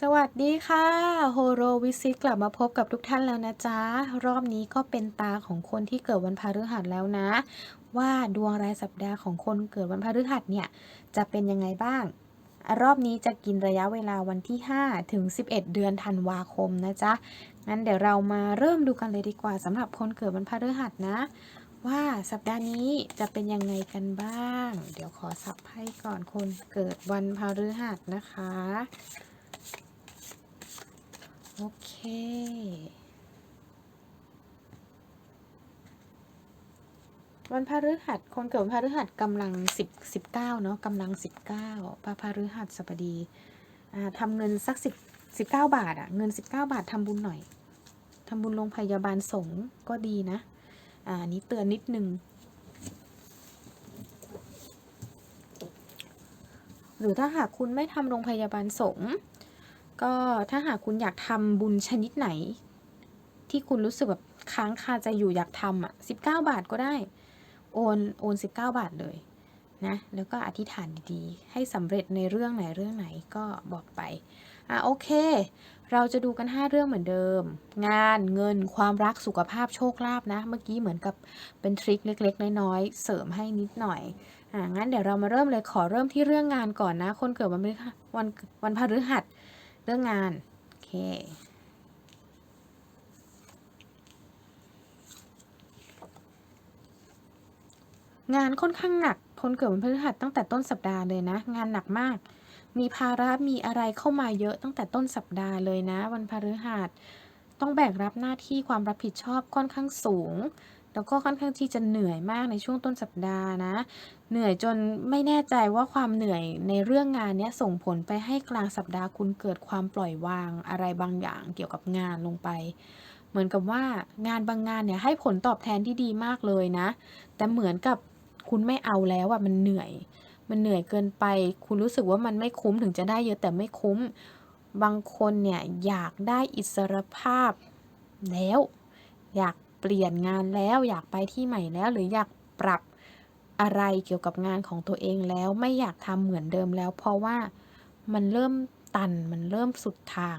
สวัสดีค่ะโฮโรวิซิตกลับมาพบกับทุกท่านแล้วนะจ๊ะ รอบนี้ก็เป็นตาของคนที่เกิดวันพฤหัสแล้วนะ ว่าดวงรายสัปดาห์ของคนเกิดวันพฤหัสเนี่ยจะเป็นยังไงบ้าง รอบนี้จะกินระยะเวลาวันที่ 5 ถึง 11 เดือนธันวาคมนะจ๊ะ งั้นเดี๋ยวเรามาเริ่มดูกันเลยดีกว่าสำหรับคนเกิดวันพฤหัสนะ ว่าสัปดาห์นี้จะเป็นยังไงกันบ้าง เดี๋ยวขอสับให้ก่อนคนเกิดวันพฤหัสนะคะ โอเค วันพฤหัสคนเกิดวันพฤหัสกำลังสิบสิบเก้าเนาะกำลังสิบเก้าพระพฤหัสบดีทำเงินสักสิบสิบเก้าบาทอะเงินสิบเก้าบาททำบุญหน่อยทำบุญโรงพยาบาลสงก็ดีนะ อ่านนี้เตือนนิดนึง หรือถ้าหากคุณไม่ทำโรงพยาบาลสงฆ์ ก็ถ้าหากคุณอยากทำบุญชนิดไหน ที่คุณรู้สึกแบบค้างคาใจอยู่อยากทำอะสิบเก้าบาทก็ได้ โอนโอนสิบเก้าบาทเลยนะแล้วก็อธิษฐานดีๆ ให้สำเร็จในเรื่องไหนเรื่องไหนก็บอกไปอะโอเค เราจะดูกัน 5 เรื่องเหมือนเดิม งานเงินความรักสุขภาพโชคลาภนะ เมื่อกี้เหมือนกับเป็นทริคเล็ก ๆ น้อยๆ เสริมให้นิดหน่อยอ่างั้นเดี๋ยวเรามาเริ่มเลยขอเริ่มที่เรื่องงานก่อนนะ คนเกิดวันพฤหัสวันวันพฤหัส เรื่องงาน โอเค งานค่อนข้างหนักคนเกิดวันพฤหัสตั้งแต่ต้นสัปดาห์เลยนะ งานหนักมาก มีภาระมีอะไรเข้ามาเยอะตั้งแต่ต้นสัปดาห์เลยนะ วันพฤหัสต้องแบกรับหน้าที่ความรับผิดชอบค่อนข้างสูง แล้วก็ค่อนข้างที่จะเหนื่อยมากในช่วงต้นสัปดาห์นะ เหนื่อยจนไม่แน่ใจว่าความเหนื่อยในเรื่องงานเนี้ยส่งผลไปให้กลางสัปดาห์คุณเกิดความปล่อยวางอะไรบางอย่างเกี่ยวกับงานลงไป เหมือนกับว่างานบางงานเนี่ยให้ผลตอบแทนที่ดีมากเลยนะ แต่เหมือนกับคุณไม่เอาแล้วอะมันเหนื่อย มันเหนื่อยเกินไป คุณรู้สึกว่ามันไม่คุ้มถึงจะได้เยอะแต่ไม่คุ้ม บางคนเนี่ยอยากได้อิสรภาพแล้วอยาก ปลี่ยนงานแล้วอยากไปที่ใหม่แล้ว หรืออยากปรับอะไรเกี่ยวกับงานของตัวเองแล้วไม่อยากทำเหมือนเดิมแล้ว เพราะว่ามันเริ่มตันมันเริ่มสุดทาง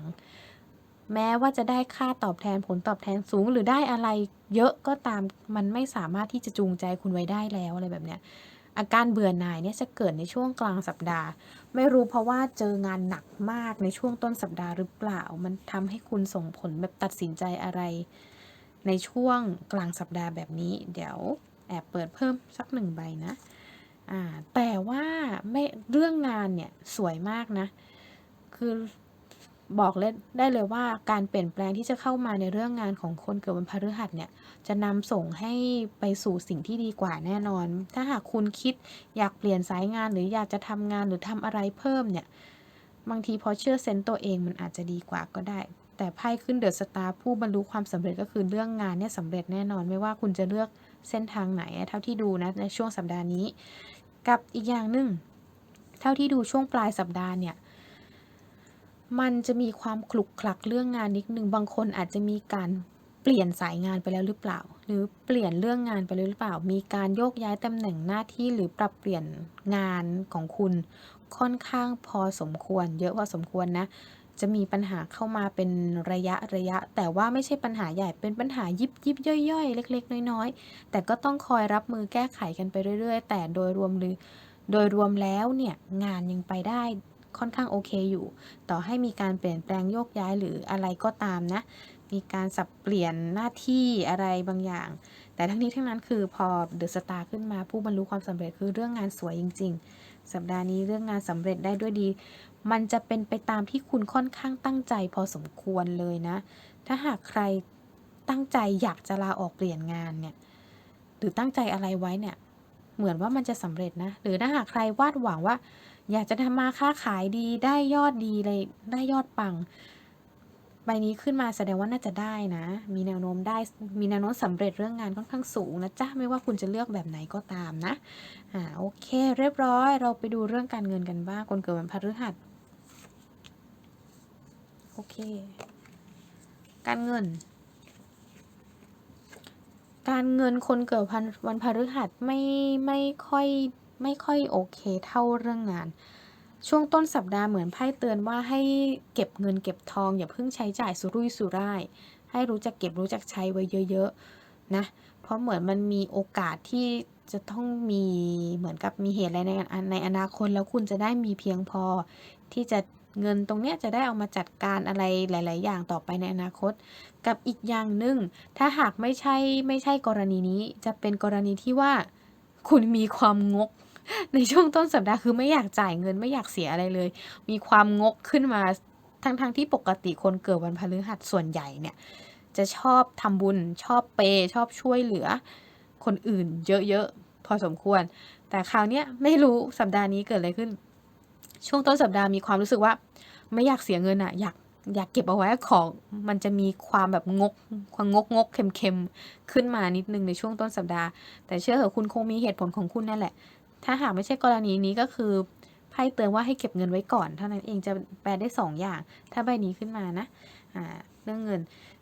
แม้ว่าจะได้ค่าตอบแทนผลตอบแทนสูง หรือได้อะไรเยอะก็ตามมันไม่สามารถที่จะจูงใจคุณไว้ได้แล้วอะไรแบบเนี้ยอาการเบื่อหน่ายเนี่ยจะเกิดในช่วงกลางสัปดาห์ ไม่รู้เพราะว่าเจองานหนักมากในช่วงต้นสัปดาห์หรือเปล่า มันทำให้คุณส่งผลแบบตัดสินใจอะไร ในช่วงกลางสัปดาห์แบบนี้ เดี๋ยวแอบเปิดเพิ่มสักหนึ่งใบนะอ่าแต่ว่าไม่เรื่องงานเนี่ยสวยมากนะ คือบอกเลยได้เลยว่าการเปลี่ยนแปลงที่จะเข้ามาในเรื่องงานของคนเกิดวันพฤหัสเนี่ย จะนำส่งให้ไปสู่สิ่งที่ดีกว่าแน่นอน ถ้าหากคุณคิดอยากเปลี่ยนสายงานหรืออยากจะทำงานหรือทำอะไรเพิ่มเนี่ย บางทีพอเชื่อเซนต์ตัวเองมันอาจจะดีกว่าก็ได้ แต่ไพ่ขึ้นเดอะสตาร์ผู้บรรลุความสำเร็จก็คือเรื่องงานเนี่ยสำเร็จแน่นอนไม่ว่าคุณจะเลือกเส้นทางไหน เท่าที่ดูนะในช่วงสัปดาห์นี้ กับอีกอย่างหนึ่งเท่าที่ดูช่วงปลายสัปดาห์เนี่ยมันจะมีความคลุกคลักเรื่องงานนิดนึงบางคนอาจจะมีการเปลี่ยนสายงานไปแล้วหรือเปล่า หรือเปลี่ยนเรื่องงานไปเลยหรือเปล่า มีการโยกย้ายตำแหน่งหน้าที่หรือปรับเปลี่ยนงานของคุณค่อนข้างพอสมควร เยอะพอสมควรนะ จะมีปัญหาเข้ามาเป็นระยะระยะ แต่ว่าไม่ใช่ปัญหาใหญ่เป็นปัญหายิบยิบย่อยๆ เล็ก ๆ น้อยๆ แต่ก็ต้องคอยรับมือแก้ไขกันไปเรื่อย ๆ แต่โดยรวมหรือโดยรวมแล้วเนี่ยงานยังไปได้ค่อนข้างโอเคอยู่ ต่อให้มีการเปลี่ยนแปลงโยกย้ายหรืออะไรก็ตามนะ มีการสับเปลี่ยนหน้าที่อะไรบางอย่าง แต่ทั้งนี้ทั้งนั้นคือพอเดอะสตาร์ขึ้นมาผู้บรรลุความสำเร็จคือเรื่องงานสวยจริง ๆ สัปดาห์นี้เรื่องงานสำเร็จได้ด้วยดี มันจะเป็นไปตามที่คุณค่อนข้างตั้งใจพอสมควรเลยนะ ถ้าหากใครตั้งใจอยากจะลาออกเปลี่ยนงานเนี่ย หรือตั้งใจอะไรไว้เนี่ย เหมือนว่ามันจะสำเร็จนะ หรือถ้าหากใครวาดหวังว่า อยากจะทำมาค้าขายดีได้ยอดดีเลยได้ยอดปัง ใบนี้ขึ้นมาแสดงว่าน่าจะได้นะ มีแนวโน้มได้ มีแนวโน้มสำเร็จเรื่องงานค่อนข้างสูงนะจ๊ะ ไม่ว่าคุณจะเลือกแบบไหนก็ตามนะ อ่า โอเค เรียบร้อย เราไปดูเรื่องการเงินกันบ้าง คนเกิดวันพฤหัส โอเค การเงิน การเงินคนเกิดวันพฤหัสไม่ไม่ค่อยไม่ค่อยโอเคเท่าเรื่องงาน ช่วงต้นสัปดาห์เหมือนไพ่เตือนว่าให้เก็บเงินเก็บทอง อย่าเพิ่งใช้จ่ายสุรุ่ยสุร่าย ให้รู้จักเก็บรู้จักใช้ไว้เยอะๆนะ เพราะเหมือนมันมีโอกาสที่จะต้องมีเหมือนกับมีเหตุอะไรในในอนาคตแล้วคุณจะได้มีเพียงพอที่จะ เงินตรงเนี้ยจะได้เอามาจัดการอะไรหลาย ๆ อย่างต่อไปในอนาคต กับอีกอย่างหนึ่งถ้าหากไม่ใช่ไม่ใช่กรณีนี้ จะเป็นกรณีที่ว่า คุณมีความงก ในช่วงต้นสัปดาห์คือไม่อยากจ่ายเงินไม่อยากเสียอะไรเลย มีความงกขึ้นมาทั้งๆทที่ปกติคนเกิดวันพฤหัสส่วนใหญ่เนี่ยจะชอบทำบุญชอบเปย์ชอบช่วยเหลือ คนอื่นเยอะๆพอสมควร แต่คราวเนี้ยไม่รู้สัปดาห์นี้เกิดอะไรขึ้น ช่วงต้นสัปดาห์มีความรู้สึกว่า ไม่อยากเสียเงินอะอยากอยากเก็บเอาไว้ของมันจะมีความแบบงก ความงกงกเค็มเค็มขึ้นมานิดนึงในช่วงต้นสัปดาห์ แต่เชื่อเถอะคุณคงมีเหตุผลของคุณนั่นแหละ ถ้าหากไม่ใช่กรณีนี้ก็คือไพ่เตือนว่าให้เก็บเงินไว้ก่อน เท่านั้นเองจะแปลได้สองอย่าง ถ้าใบนี้ขึ้นมานะอ่าเรื่องเงิน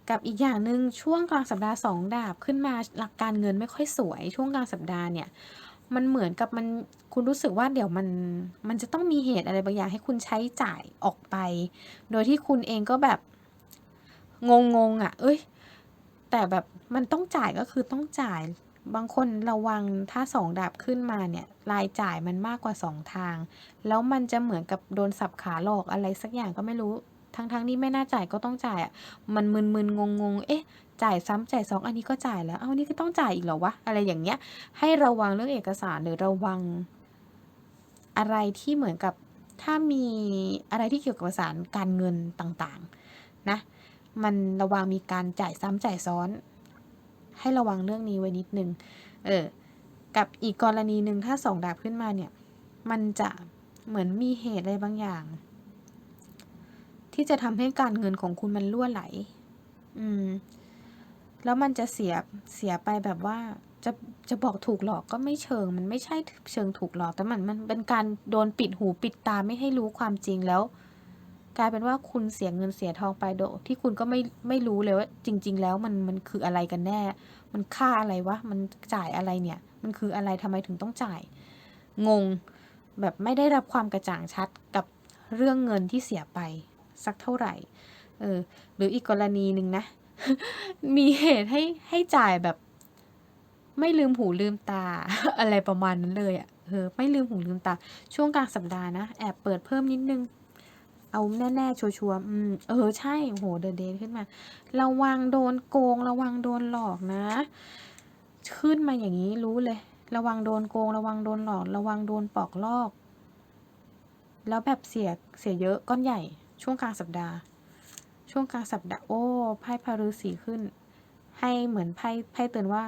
กับอีกอย่างหนึ่งช่วงกลางสัปดาห์สองดาบขึ้นมาหลักการเงินไม่ค่อยสวย ช่วงกลางสัปดาห์เนี่ย มันเหมือนกับมันคุณรู้สึกว่าเดี๋ยวมันมันจะต้องมีเหตุอะไรบางอย่างให้คุณใช้จ่ายออกไป โดยที่คุณเองก็แบบงงงๆอะ เอ้ย แต่แบบมันต้องจ่ายก็คือต้องจ่าย บางคนระวังถ้าสองดาบขึ้นมาเนี่ยรายจ่ายมันมากกว่าสองทาง แล้วมันจะเหมือนกับโดนสับขาหลอกอะไรสักอย่างก็ไม่รู้ทั้งๆทที่ไม่น่าจ่ายก็ต้องจ่ายอะ มันมึนๆงงๆ เอ๊ะ จ่ายซ้ำจ่ายสองอันนี้ก็จ่ายแล้ว เอานนี้ก็ต้องจ่ายอีกเหรอวะ อะไรอย่างเงี้ย ให้ระวังเรื่องเอกสารหรือระวัง อะไรที่เหมือนกับถ้ามีอะไรที่เกี่ยวกับเอกสารการเงินต่างๆ นะ มันระวังมีการจ่ายซ้ำจ่ายซ้อน ให้ระวังเรื่องนี้ไว้นิดนึง เออ กับอีกกรณีหนึ่งถ้าสองดาบขึ้นมาเนี่ย มันจะเหมือนมีเหตุอะไรบางอย่าง ที่จะทำให้การเงินของคุณมันล่วไหล อืม แล้วมันจะเสียเสียไปแบบว่าจะจะบอกถูกหลอกก็ไม่เชิง มันไม่ใช่เชิงถูกหลอก แต่มันมันเป็นการโดนปิดหูปิดตาไม่ให้รู้ความจริงแล้ว กลายเป็นว่าคุณเสียเงินเสียทองไปโดที่คุณก็ไม่ไม่รู้เลยว่าจริง ๆ แล้วมันมันคืออะไรกันแน่ มันค่าอะไรวะมันจ่ายอะไรเนี่ย มันคืออะไรทำไมถึงต้องจ่าย งงแบบไม่ได้รับความกระจ่างชัดกับเรื่องเงินที่เสียไปสักเท่าไหร่เออหรืออีกกรณีหนึ่งนะ มีเหตุให้ให้จ่ายแบบ ไม่ลืมหูลืมตา อะไรประมาณนั้นเลยอะ่ะเออไม่ลืมหูลืมตา ช่วงกลางสัปดาห์นะแอบเปิดเพิ่มนิดนึง เอาแน่ๆชัวร์ๆอืมเออใช่โหเดอะเดย์ขึ้นมา ระวังโดนโกง ระวังโดนหลอกนะ ขึ้นมาอย่างนี้รู้เลย ระวังโดนโกง ระวังโดนหลอก ระวังโดนปอกลอก แล้วแบบเสียเสียเยอะก้อนใหญ่ ช่วงกลางสัปดาห์ ช่วงกลางสัปดาห์โอ้ไพ่พารุสีขึ้น ให้เหมือนไพ่ไพ่เตือนว่า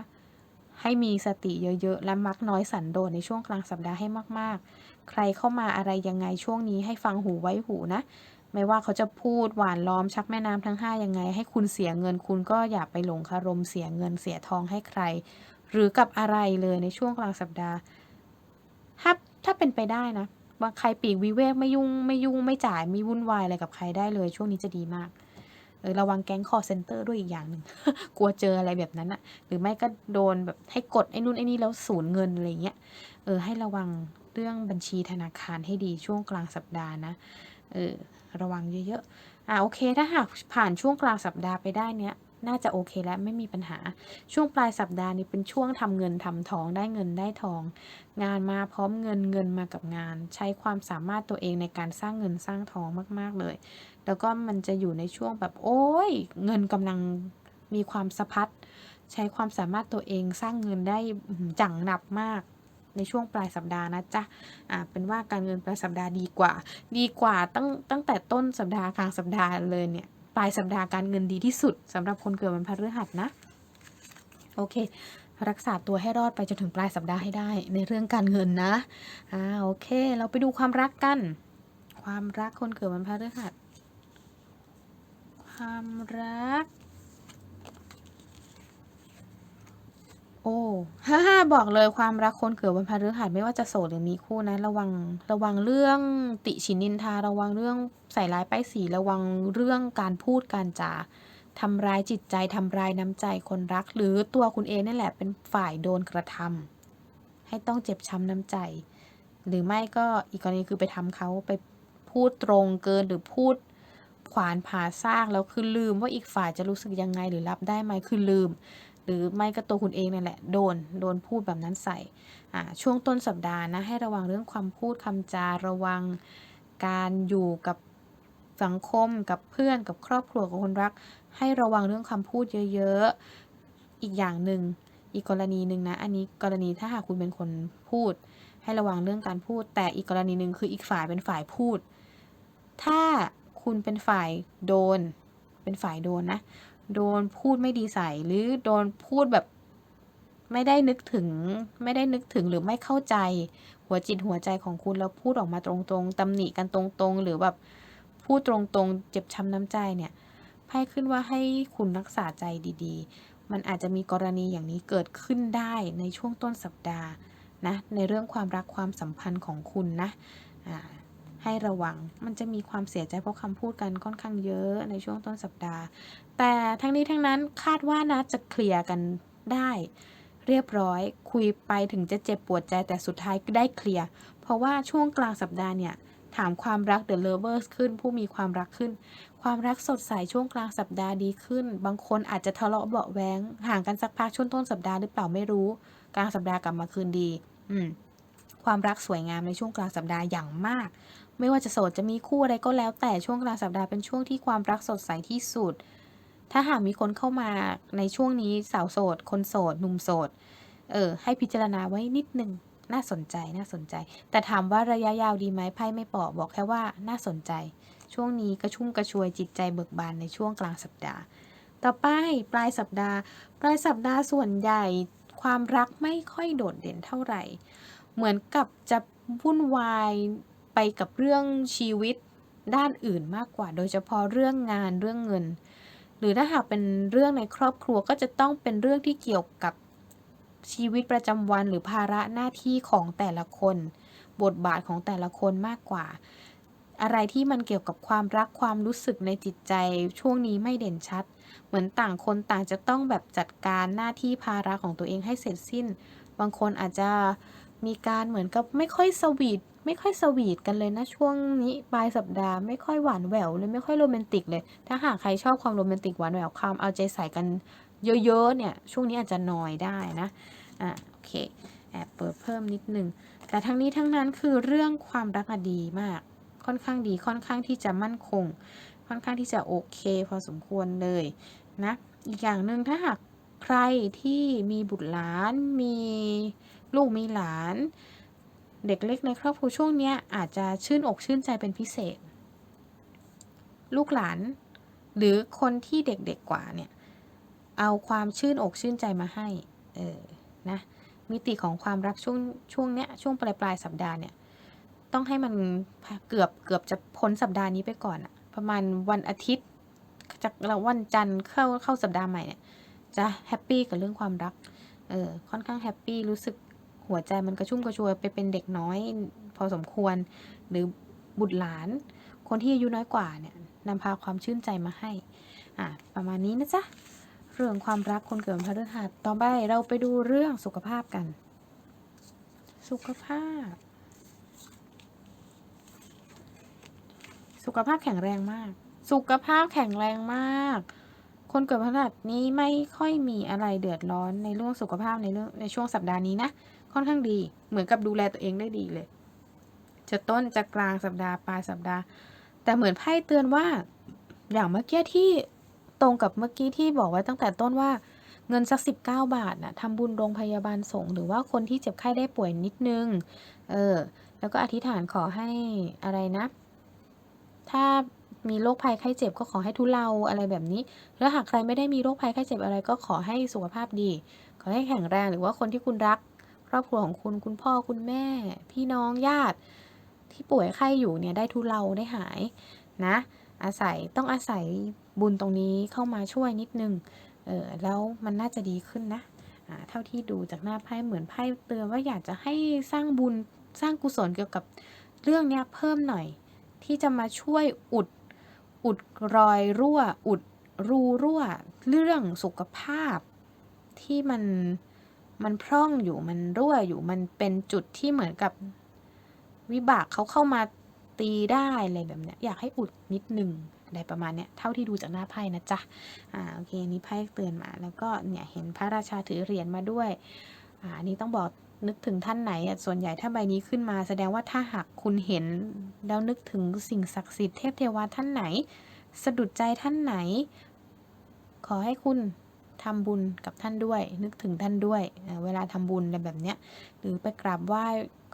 ให้มีสติเยอะๆ และมักน้อยสันโดษในช่วงกลางสัปดาห์ให้มากๆ ใครเข้ามาอะไรยังไงช่วงนี้ให้ฟังหูไว้หูนะ ไม่ว่าเขาจะพูดหวานล้อมชักแม่น้ำทั้งห้ายังไง ให้คุณเสียเงินคุณก็อย่าไปหลงคารมเสียเงินเสียทองให้ใคร หรือกับอะไรเลยในช่วงกลางสัปดาห์ถ้าถ้าเป็นไปได้นะว่าใครปีกวิเวกไม่ยุ่งไม่ยุ่งไม่จ่ายไม่วุ่นวายอะไรกับใครได้เลย ช่วงนี้จะดีมาก ออระวังแก๊งคอเซ็นเตอร์ด้วยอีกอย่างหนึ่งกลัวเจออะไรแบบนั้นอะหรือไม่ก็โดนแบบให้กดไอ้นู่นไอ้นี่แล้วสูญเงินอะไรเงี้ยเออให้ระวังเรื่องบัญชีธนาคารให้ดีช่วงกลางสัปดาห์นะเออระวังเยอะๆอ่าโอเค ถ้าหากผ่านช่วงกลางสัปดาห์ไปได้เนี้ยน่าจะโอเคแล้วไม่มีปัญหาช่วงปลายสัปดาห์นี้เป็นช่วงทำเงินทำทองได้เงินได้ทอง งานมาพร้อมเงินเงินมากับงาน ใช้ความสามารถตัวเองในการสร้างเงินสร้างทองมาก ๆ เลย แล้วก็มันจะอยู่ในช่วงแบบโอ้ย เงินกำลังมีความสะพัดใช้ความสามารถตัวเองสร้างเงินได้จังหนับมากในช่วงปลายสัปดาห์นะจ๊ะ อ่า เป็นว่าการเงินปลายสัปดาห์ดีกว่า ดีกว่าตั้งตั้งแต่ต้นสัปดาห์กลางสัปดาห์เลยเนี่ย ปลายสัปดาห์การเงินดีที่สุดสำหรับคนเกิดวันพฤหัสนะ โอเค รักษาตัวให้รอดไปจนถึงปลายสัปดาห์ให้ได้ในเรื่องการเงินนะ อ่า โอเค เราไปดูความรักกัน ความรักคนเกิดวันพฤหัส ความรัก โอ้ฮ่าฮ่าบอกเลยความรักคนเกิดวันพฤหัสไม่ว่าจะโสดหรือมีคู่นะ ระวังระวังเรื่องติฉินนินทา ระวังเรื่องใส่ร้ายป้ายสีระวังเรื่องการพูดการจาทำร้ายจิตใจทำร้ายน้ำใจคนรัก หรือตัวคุณเองนี่แหละเป็นฝ่ายโดนกระทำให้ต้องเจ็บช้ำน้ำใจ หรือไม่ก็อีกกรณีคือไปทำเขาไปพูดตรงเกินหรือพูด ขวานผ่าซากแล้วคือลืมว่าอีกฝ่ายจะรู้สึกยังไงหรือรับได้ไหมคือลืม หรือไม่ก็ตัวคุณเองนั่นแหละโดนโดนพูดแบบนั้นใส่อ่าช่วงต้นสัปดาห์นะให้ระวังเรื่องความพูดคำจาระวังการอยู่กับสังคมกับเพื่อนกับครอบครัวกับคนรัก ให้ระวังเรื่องคำพูดเยอะๆ อีกอย่างหนึ่งอีกกรณีหนึ่งนะ อันนี้กรณีถ้าหากคุณเป็นคนพูด ให้ระวังเรื่องการพูด แต่อีกกรณีหนึ่งคืออีกฝ่ายเป็นฝ่ายพูด ถ้า คุณเป็นฝ่ายโดน เป็นฝ่ายโดนนะ โดนพูดไม่ดีใส่หรือโดนพูดแบบไม่ได้นึกถึงไม่ได้นึกถึงหรือไม่เข้าใจ หัวจิตหัวใจของคุณแล้วพูดออกมาตรงๆตำหนิกันตรงๆ หรือแบบพูดตรงๆ เจ็บช้ำน้ำใจเนี่ยไพ่ขึ้นว่าให้คุณรักษาใจดีๆ มันอาจจะมีกรณีอย่างนี้เกิดขึ้นได้ในช่วงต้นสัปดาห์นะในเรื่องความรักความสัมพันธ์ของคุณนะะ ให้ระวัง มันจะมีความเสียใจเพราะคำพูดกันค่อนข้างเยอะในช่วงต้นสัปดาห์ แต่ทั้งนี้ทั้งนั้นคาดว่านะจะเคลียร์กันได้ เรียบร้อยคุยไปถึงจะเจ็บปวดใจแต่สุดท้ายก็ได้เคลียร์เพราะว่าช่วงกลางสัปดาห์เนี่ยถามความรัก The Lovers ขึ้นผู้มีความรักขึ้น ความรักสดใสช่วงกลางสัปดาห์ดีขึ้น บางคนอาจจะทะเลาะเบาแวงห่างกันสักพักช่วงต้นสัปดาห์หรือเปล่าไม่รู้ กลางสัปดาห์กลับมาคืนดี อืมความรักสวยงามในช่วงกลางสัปดาห์อย่างมาก ไม่ว่าจะโสดจะมีคู่อะไรก็แล้ว แต่ช่วงกลางสัปดาห์เป็นช่วงที่ความรักสดใสที่สุด ถ้าหากมีคนเข้ามาในช่วงนี้สาวโสด คนโสดหนุ่มโสด เออ ให้พิจารณาไว้นิดนึงน่าสนใจน่าสนใจ แต่ถามว่าระยะยาวดีไหมไพ่ไม่บอกบอกแค่ว่าน่าสนใจ ช่วงนี้กระชุ่มกระชวยจิตใจเบิกบานในช่วงกลางสัปดาห์ ต่อไปปลายสัปดาห์ ปลายสัปดาห์ส่วนใหญ่ ความรักไม่ค่อยโดดเด่นเท่าไหร่ เหมือนกับจะวุ่นวาย ไปกับเรื่องชีวิตด้านอื่นมากกว่า โดยเฉพาะเรื่องงานเรื่องเงิน หรือถ้าหากเป็นเรื่องในครอบครัวก็จะต้องเป็นเรื่องที่เกี่ยวกับชีวิตประจำวันหรือภาระหน้าที่ของแต่ละคน บทบาทของแต่ละคนมากกว่า อะไรที่มันเกี่ยวกับความรักความรู้สึกในจิตใจช่วงนี้ไม่เด่นชัด เหมือนต่างคนต่างจะต้องแบบจัดการหน้าที่ภาระของตัวเองให้เสร็จสิ้น บางคนอาจจะมีการเหมือนกับไม่ค่อยสวีท ไม่ค่อยสวีทกันเลยนะช่วงนี้ปลายสัปดาห์ไม่ค่อยหวานแหววเลยไม่ค่อยโรแมนติกเลย ถ้าหากใครชอบความโรแมนติกหวานแหววความเอาใจใส่กันเยอะๆเนี่ยช่วงนี้อาจจะนอยได้นะอะโอเคแอบเปิดเพิ่มนิดนึงแต่ทั้งนี้ทั้งนั้นคือเรื่องความรักดีมากค่อนข้างดีค่อนข้างที่จะมั่นคง ค่อนข้างที่จะโอเค พอสมควรเลยนะอีกอย่างหนึ่งถ้าหากใครที่มีบุตรหลานมีลูกมีหลาน เด็กเล็กในครอบครัวช่วงนี้อาจจะชื่นอกชื่นใจเป็นพิเศษ ลูกหลาน หรือคนที่เด็กๆกว่าเนี่ย เอาความชื่นอกชื่นใจมาให้ เออ นะ มิติของความรักช่วงช่วงเนี้ยช่วงปลายปลายสัปดาห์เนี่ย ต้องให้มันเกือบเกือบจะพ้นสัปดาห์นี้ไปก่อนอะประมาณวันอาทิตย์จากวันจันทร์เข้าเข้าสัปดาห์ใหม่เนี่ยจะแฮปปี้กับเรื่องความรัก เออ ค่อนข้างแฮปปี้รู้สึก หัวใจมันกระชุ่มกระชวยไปเป็นเด็กน้อย พอสมควร หรือบุตรหลาน คนที่อายุน้อยกว่าเนี่ยนำพาความชื่นใจมาให้อ่าประมาณนี้นะจ๊ะเรื่องความรักคนเกิดวันพฤหัสต่อไปเราไปดูเรื่องสุขภาพกัน สุขภาพ สุขภาพแข็งแรงมาก สุขภาพแข็งแรงมาก คนเกิดวันพฤหัสนี้ไม่ค่อยมีอะไรเดือดร้อนในเรื่องสุขภาพในเรื่องในช่วงสัปดาห์นี้นะ ค่อนข้างดี เหมือนกับดูแลตัวเองได้ดีเลย จะต้นจะกลางสัปดาห์ปลายสัปดาห์ แต่เหมือนไพ่เตือนว่า อย่างเมื่อกี้ที่ตรงกับเมื่อกี้ที่บอกไว้ตั้งแต่ต้นว่าเงินสักสิบเก้าบาทนะทำบุญโรงพยาบาลสงฆ์หรือว่าคนที่เจ็บไข้ได้ป่วยนิดนึง เออ แล้วก็อธิษฐานขอให้อะไรนะ ถ้ามีโรคภัยไข้เจ็บก็ขอให้ทุเลาอะไรแบบนี้ แล้วหากใครไม่ได้มีโรคภัยไข้เจ็บอะไรก็ขอให้สุขภาพดี ขอให้แข็งแรงหรือว่าคนที่คุณรัก รอบครัวของคุณ คุณพ่อคุณแม่ พี่น้องญาติ ที่ป่วยไข้อยู่เนี่ยได้ทุเลาได้หายนะ อาศัยต้องอาศัยบุญตรงนี้เข้ามาช่วยนิดนึงเออแล้วมันน่าจะดีขึ้นนะเท่าที่ดูจากหน้าไพ่เหมือนไพ่เตือนว่าอยากจะให้สร้างบุญสร้างกุศลเกี่ยวกับเรื่องเนี้ยเพิ่มหน่อย ที่จะมาช่วยอุดอุดรอยรั่ว อุดรูรั่ว เรื่องสุขภาพที่มัน มันพร่องอยู่มันรั่วอยู่มันเป็นจุดที่เหมือนกับวิบากเขาเข้ามาตีได้อะไรแบบเนี้ยอยากให้อุดนิดหนึ่งอะไรประมาณเนี้ยเท่าที่ดูจากหน้าไพ่นะจ๊ะอ่าโอเคอันนี้ไพ่เตือนมา แล้วก็เนี่ยเห็นพระราชาถือเหรียญมาด้วยอ่าอันนี้ต้องบอกนึกถึงท่านไหนอะส่วนใหญ่ถ้าใบนี้ขึ้นมาแสดงว่าถ้าหากคุณเห็น แล้วนึกถึงสิ่งศักดิ์สิทธิ์เทพเทวาท่านไหน สะดุดใจท่านไหน ขอให้คุณ ทำบุญกับท่านด้วย นึกถึงท่านด้วย เวลาทำบุญอะไรแบบเนี้ยหรือไปกราบไหว้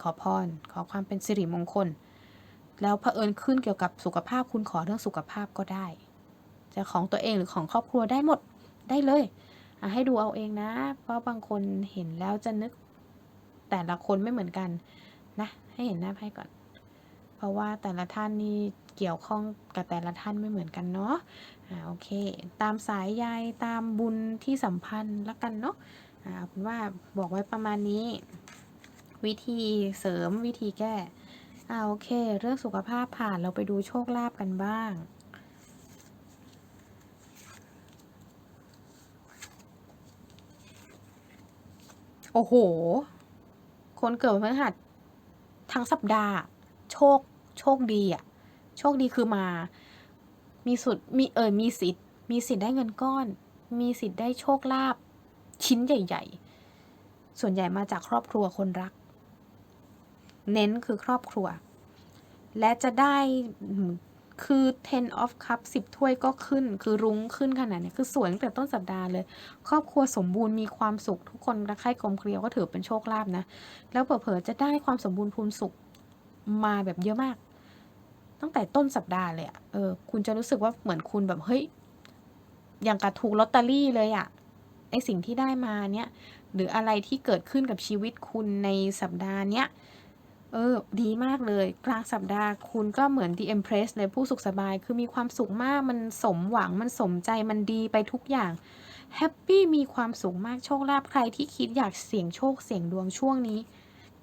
ขอพร ขอความเป็นสิริมงคล แล้วเผอิญขึ้นเกี่ยวกับสุขภาพคุณขอเรื่องสุขภาพก็ได้จะของตัวเองหรือของครอบครัวได้หมดได้เลยให้ดูเอาเองนะ เพราะบางคนเห็นแล้วจะนึกแต่ละคนไม่เหมือนกันนะ ให้เห็นหน้าไพ่ก่อน เพราะว่าแต่ละท่านนี่เกี่ยวข้องกับแต่ละท่านไม่เหมือนกันเนาะ อ่าโอเค ตามสายใยตามบุญที่สัมพันธ์ละกันเนาะอ่าเป็นว่าบอกไว้ประมาณนี้ วิธีเสริมวิธีแก้อ่าโอเค เรื่องสุขภาพผ่านเราไปดูโชคลาภกันบ้างโอ้โห คนเกิดวันพฤหัสทั้งสัปดาห์ โชค โชคดีอะโชคดีคือมา มีสุดมีเออมีสิทธิ์ มีสิทธิ์ได้เงินก้อน มีสิทธิ์ได้โชคลาภชิ้นใหญ่ ๆ ส่วนใหญ่มาจากครอบครัวคนรัก เน้นคือครอบครัว และจะได้อืมคือ ten of cup 10 ถ้วยก็ขึ้น คือรุ้งขึ้นขนาดเนี้ยคือสวยตั้งแต่ต้นสัปดาห์เลย ครอบครัวสมบูรณ์มีความสุข ทุกคนรักใคร่กลมเกลียวก็ถือเป็นโชคลาภนะ แล้วเผลอๆจะได้ความสมบูรณ์พูนสุขมาแบบเยอะมาก ตั้งแต่ต้นสัปดาห์เลยอะเออ คุณจะรู้สึกว่าเหมือนคุณแบบเฮ้ย อย่างกับถูกลอตเตอรี่เลยอะไอสิ่งที่ได้มาเนี้ยหรืออะไรที่เกิดขึ้นกับชีวิตคุณในสัปดาห์เนี้ย เออ ดีมากเลย กลางสัปดาห์คุณก็เหมือน The Empress เลยผู้สุขสบาย คือมีความสุขมาก มันสมหวัง มันสมใจ มันดีไปทุกอย่าง แฮปปี้มีความสุขมาก โชคลาภ ใครที่คิดอยากเสี่ยงโชค เสี่ยงดวงช่วงนี้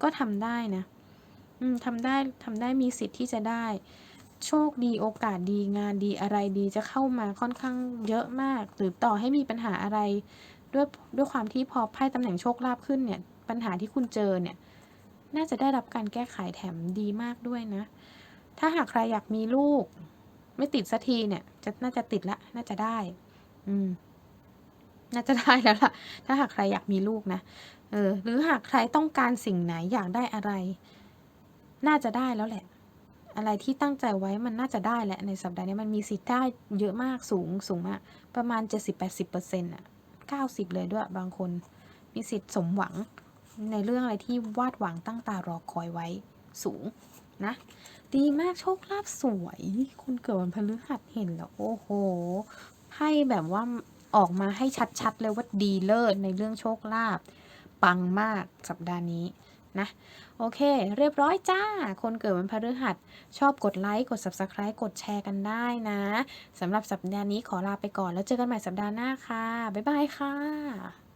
ก็ทำได้นะ อืมทำได้ทำได้มีสิทธิ์ที่จะได้ โชคดีโอกาสดีงานดีอะไรดีจะเข้ามาค่อนข้างเยอะมาก หรือต่อให้มีปัญหาอะไร ด้วยด้วยความที่พอไพ่ตำแหน่งโชคลาภขึ้นเนี่ย ปัญหาที่คุณเจอเนี่ย น่าจะได้รับการแก้ไขแถมดีมากด้วยนะ ถ้าหากใครอยากมีลูก ไม่ติดสักทีเนี่ย จะน่าจะติดละ น่าจะได้ อืม น่าจะได้แล้วล่ะ ถ้าหากใครอยากมีลูกนะเออ หรือหากใครต้องการสิ่งไหนอยากได้อะไร น่าจะได้แล้วแหละ อะไรที่ตั้งใจไว้มันน่าจะได้แหละในสัปดาห์นี้มันมีสิทธิ์ได้เยอะมากสูงสูงมากประมาณ 70-80%อะ90 เลยด้วยบางคน มีสิทธิ์สมหวังในเรื่องอะไรที่วาดหวังตั้งตารอคอยไว้สูงนะ ดีมากโชคลาภสวยคนเกิดวันพฤหัสเห็นแล้ว โอ้โหไพ่แบบว่าออกมาให้ชัดๆเลยว่าดีเลิศในเรื่องโชคลาภปังมากสัปดาห์นี้ นะ โอเค เรียบร้อยจ้า คนเกิดวันพฤหัส ชอบกดไลค์ กด Subscribe กดแชร์กันได้นะสำหรับสัปดาห์นี้ขอลาไปก่อนแล้วเจอกันใหม่สัปดาห์หน้าค่ะ บ๊ายบายค่ะ